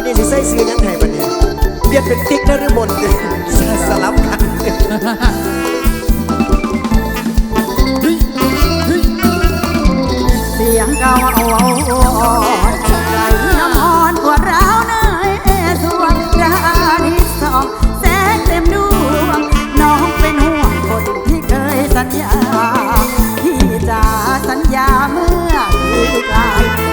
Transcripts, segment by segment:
วันนี้สิใส่ซื้อยังไงวันนี้เรียนเป็นติ๊กนฤมลสลับกันเสียงเก่าเอาใจน้ำมอนปวดร้าวเนยสวงราดีสองแสงเต็มดวงน้องเป็นห่วงคนที่เคยสัญญาที่จะสัญญาเมื่อที่ไกล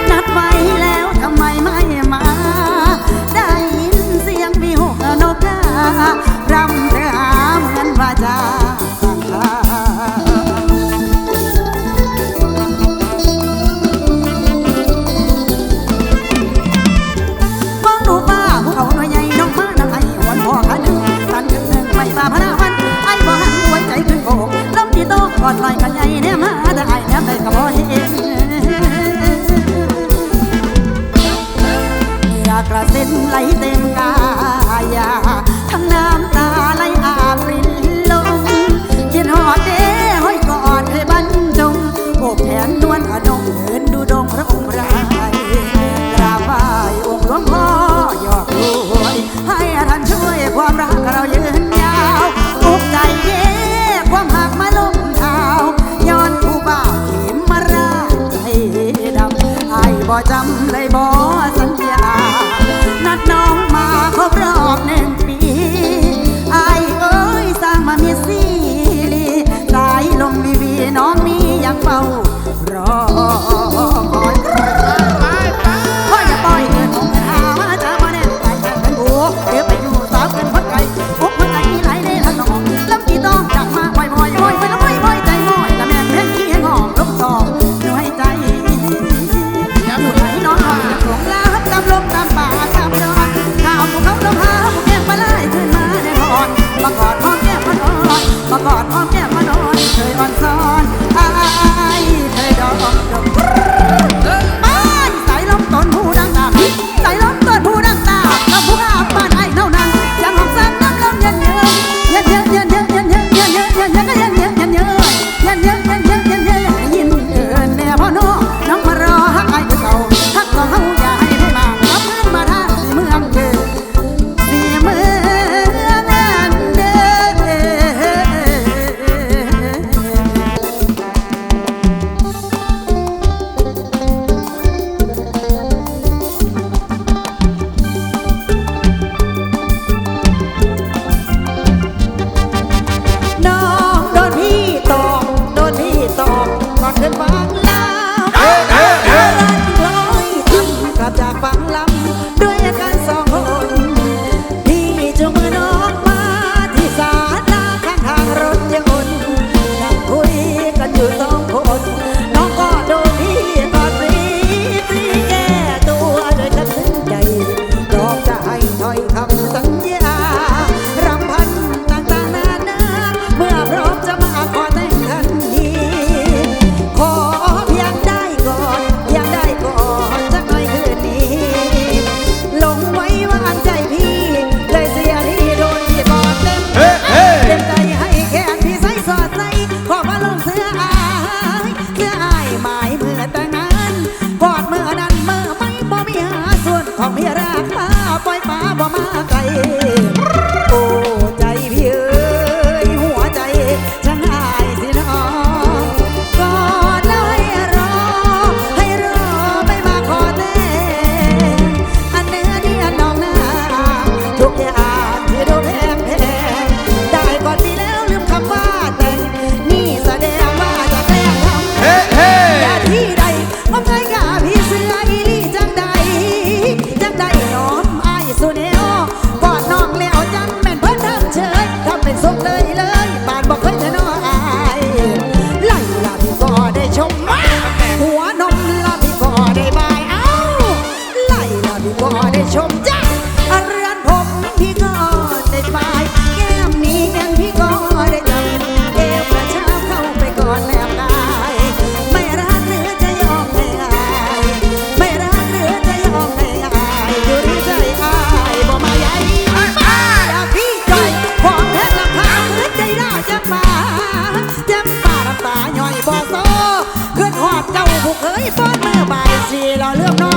ฝนมือใบสีเราเลือกน้อง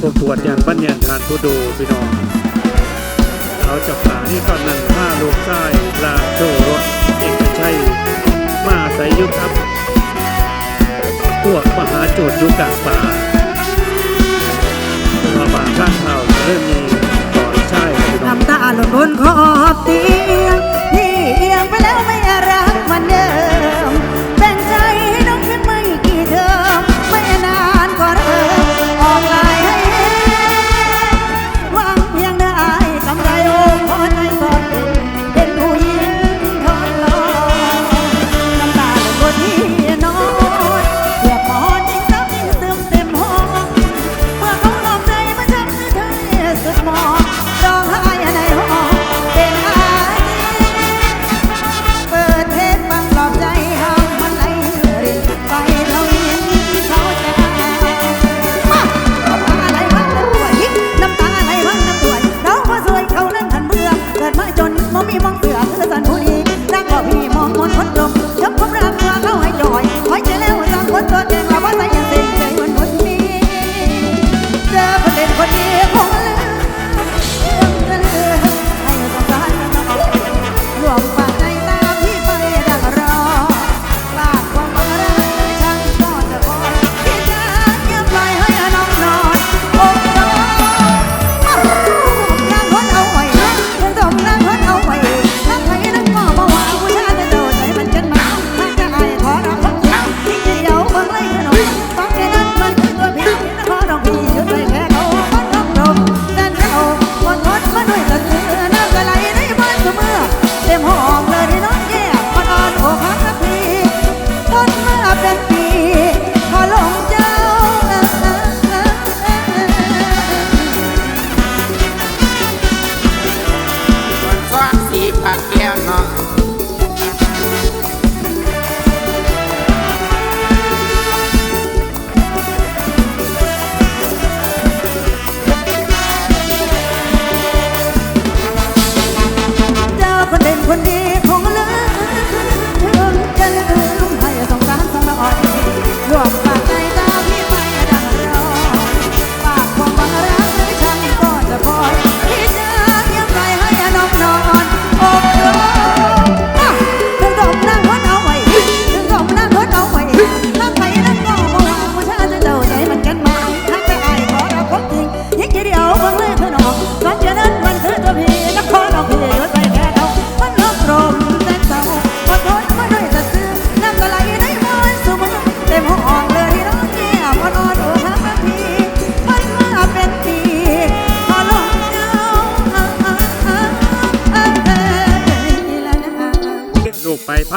พวกวชอย่างบัญญัติทานทุดูพี่น้องเขาจะผ่านี่ตอนนั้นมาลูกใต้ลาโชรถเอกชัยมาใส่ยุครับพวกมหาโจทยุกกะป่ามาป่าข้างเขาเริ่มมีก่อนใช่น้ำตาหล่นบนขอบเตียงนี่เอียงไปแล้วไม่รักมันเด้อ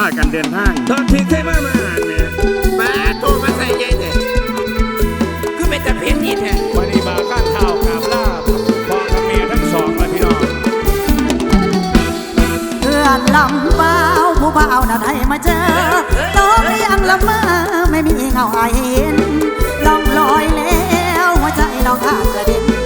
ากันเดินทางตอนที่เคยมามาหานี่ยมโทรมาใส่ใจเถอะคือเป็นแต่เพี้ยนนี่แทนวันนี้มาข้างข้าวกราบลาพ่อกับเมียทั้งสองมายพี่น้องเพื่อนลำเบ้าผู้เบ่าน่าได้มาเจอน้องยังละเมอไม่มีเงาไอเห็นลองลอยแล้วหัวใจเราขาดกระเด็น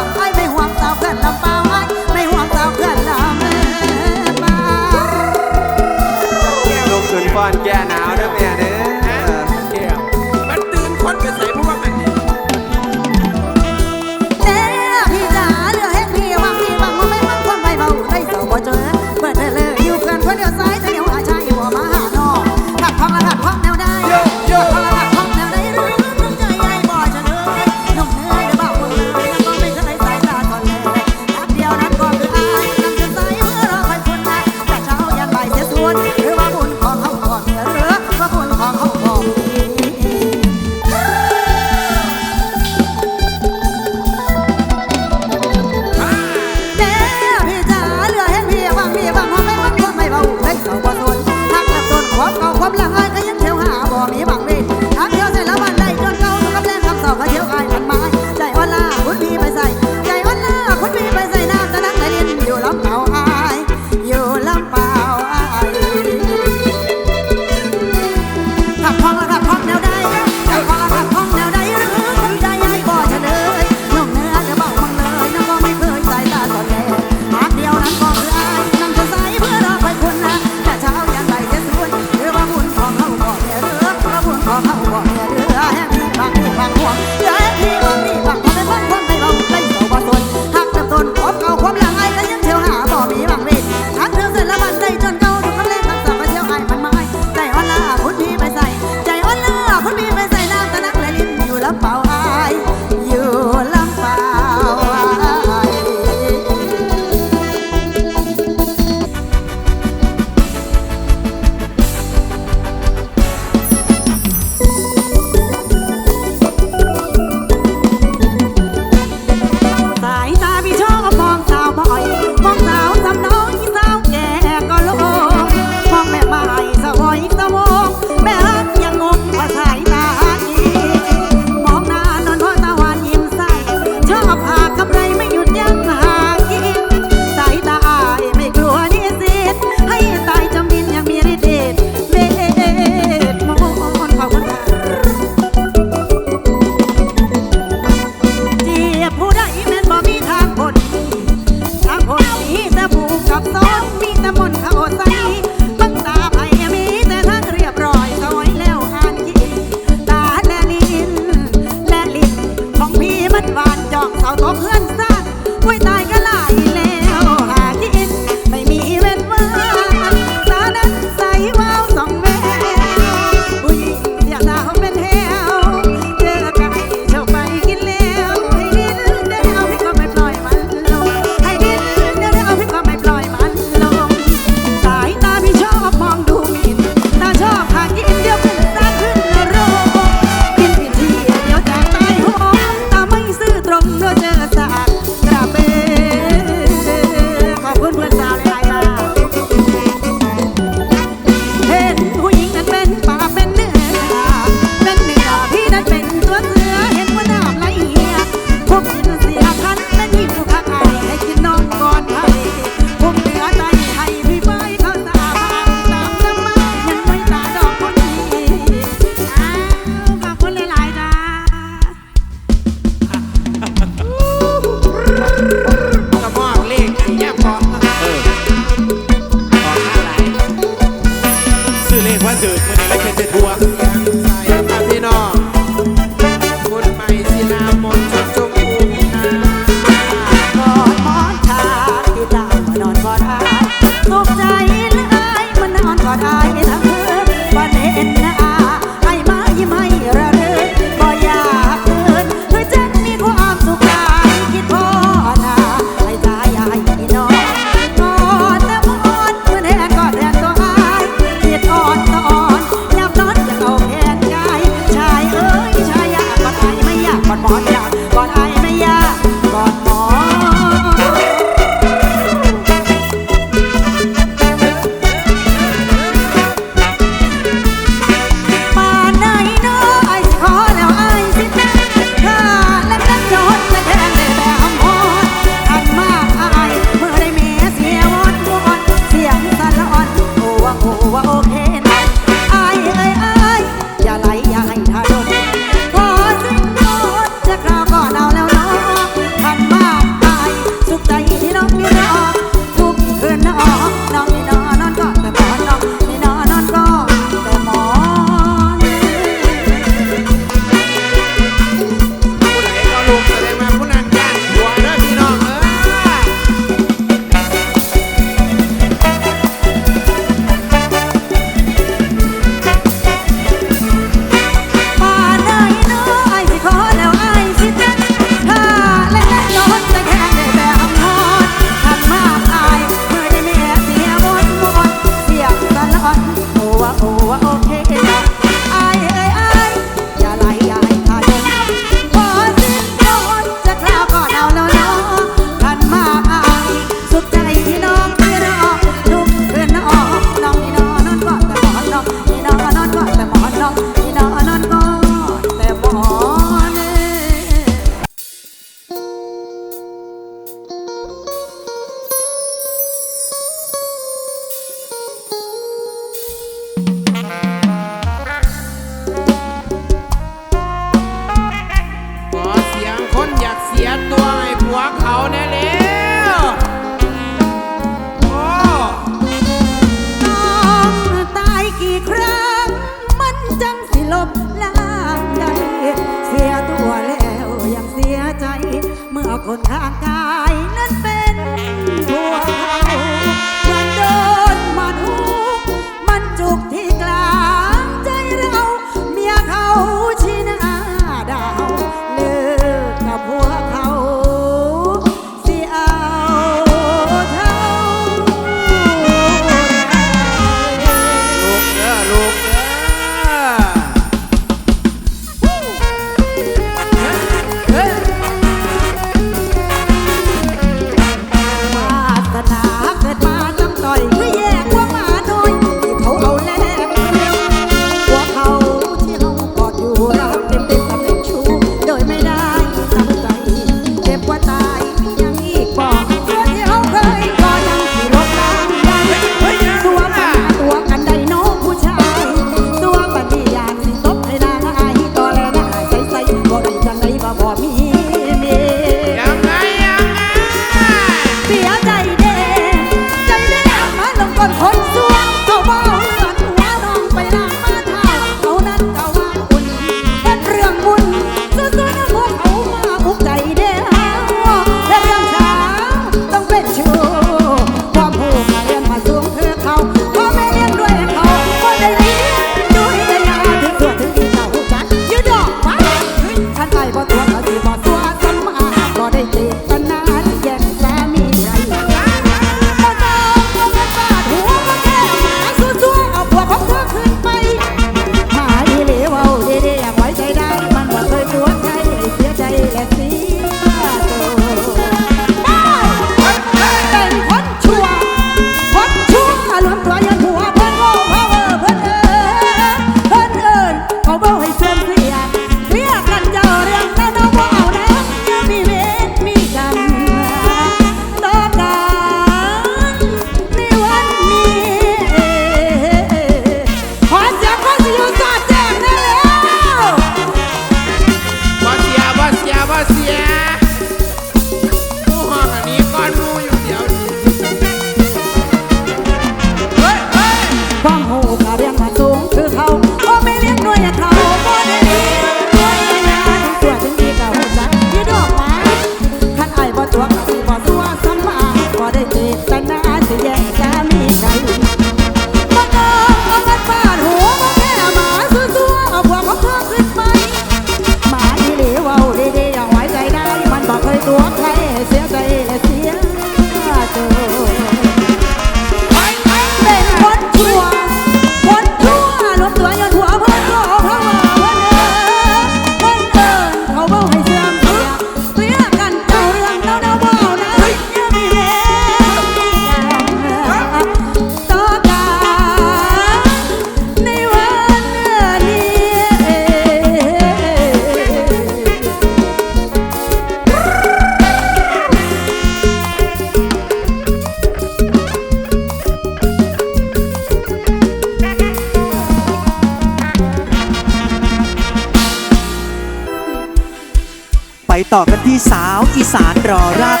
ต่อกันที่สาวอีสานรอรัก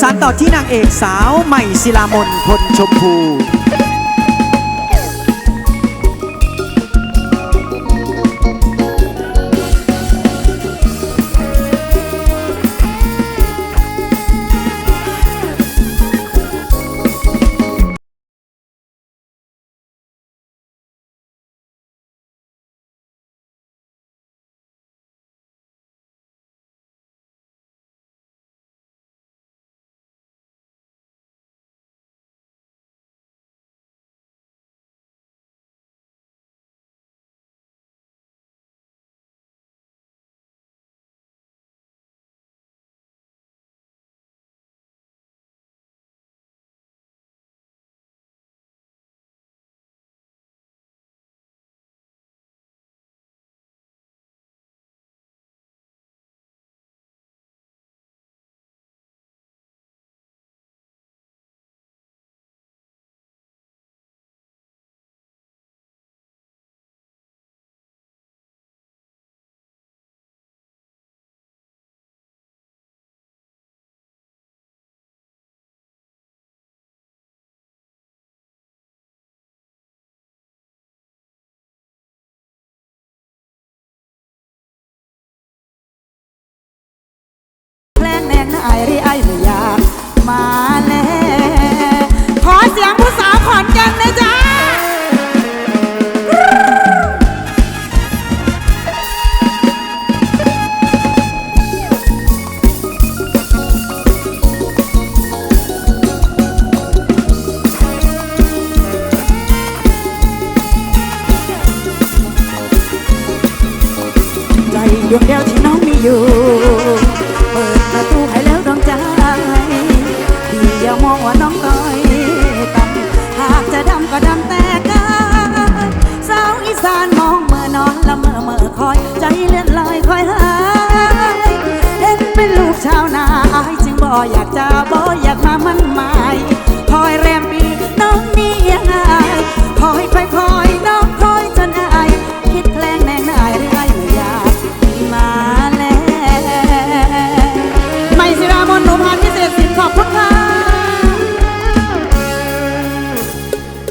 สารต่อที่นางเอกสาวใหม่ศิลามนพลชมพู ไอรีอไม่อยากมาแลขอเสียงผู้สาวขอนกันนะจ๊ะดวงเดียวที่น้องมีอยู่